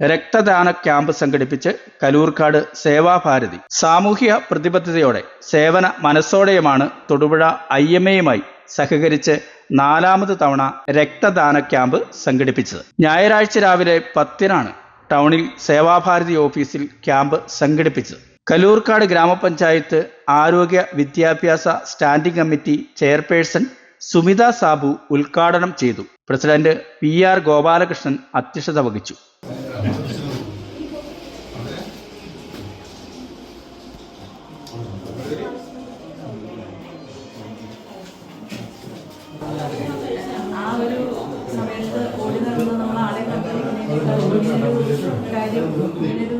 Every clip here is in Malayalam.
രക്തദാന ക്യാമ്പ് സംഘടിപ്പിച്ച് കലൂർക്കാട് സേവാഭാരതി. സാമൂഹ്യ പ്രതിബദ്ധതയോടെ സേവന മനസ്സോടെയുമാണ് തൊടുപുഴ ഐ എം എയുമായി സഹകരിച്ച് നാലാമത് തവണ രക്തദാന ക്യാമ്പ് സംഘടിപ്പിച്ചത്. ഞായറാഴ്ച രാവിലെ പത്തിനാണ് ടൗണിൽ സേവാഭാരതി ഓഫീസിൽ ക്യാമ്പ് സംഘടിപ്പിച്ചത്. കലൂർക്കാട് ഗ്രാമപഞ്ചായത്ത് ആരോഗ്യ വിദ്യാഭ്യാസ standing committee chairperson Sumitha Sabu ഉദ്ഘാടനം ചെയ്തു. പ്രസിഡന്റ് പി ആർ ഗോപാലകൃഷ്ണൻ അധ്യക്ഷത വഹിച്ചു. ആ ഒരു സമയത്ത് ഓടി നടന്ന് നമ്മൾ ആളെ കണ്ടിരിക്കുന്നതിനേക്കാൾ കാര്യം ഇങ്ങനൊരു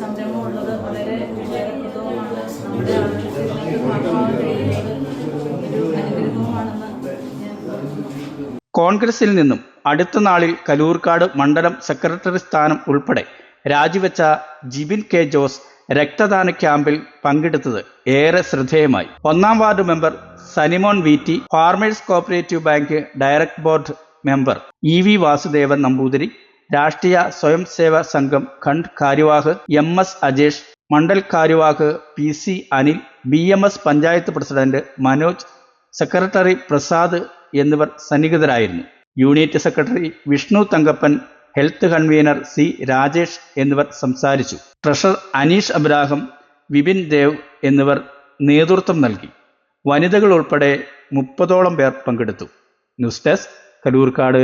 സംരംഭം ഉള്ളത് വളരെ ഉപകാരപ്രദവുമാണ് നമ്മുടെ കോൺഗ്രസിൽ നിന്നും അടുത്ത നാളിൽ കലൂർക്കാട് മണ്ഡലം സെക്രട്ടറി സ്ഥാനം ഉൾപ്പെടെ രാജിവെച്ച ജിബിൻ കെ ജോസ് രക്തദാന ക്യാമ്പിൽ പങ്കെടുത്തത് ഏറെ ശ്രദ്ധേയമായി. ഒന്നാം ward member Sanimon V T farmers cooperative bank direct board member E V Vasudevan Namboothiri Rashtriya Swayam Seva Sangham Khand കാര്യവാഹ് എം എസ് അജേഷ് മണ്ഡൽ കാര്യവാഹ് P C Anil B M S panchayat president Manoj secretary Prasad എന്നിവർ സന്നിഹിതരായിരുന്നു. Unit secretary Vishnu Thankappan health convener C Rajesh എന്നിവർ സംസാരിച്ചു. ട്രഷറർ അനീഷ് അബ്രാഹം വിപിൻ ദേവ് എന്നിവർ നേതൃത്വം നൽകി. വനിതകൾ ഉൾപ്പെടെ മുപ്പതോളം പേർ പങ്കെടുത്തു. News desk Kalloorkad.